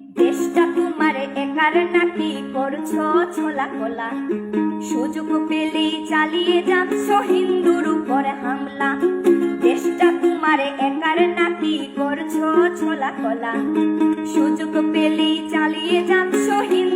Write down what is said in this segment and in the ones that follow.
দেশটা তোমার একার নাকি করছ ছোলা সুযোগ পেলেই চালিয়ে যাচ্ছ হিন্দুর উপরে হামলা। দেশটা তোমার একার নাকি করছ ছোলা কোলা সুযোগ পেলেই চালিয়ে যাচ্ছ হিন্দুর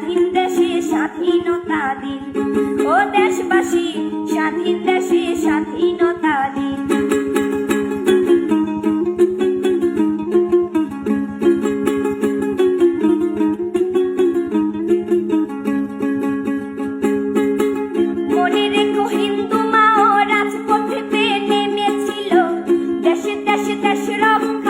স্বাধীন দেশে স্বাধীনতা দিন। ও দেশবাসী স্বাধীন দেশে স্বাধীনতা দিন। হিন্দু দেশ রক্ষায়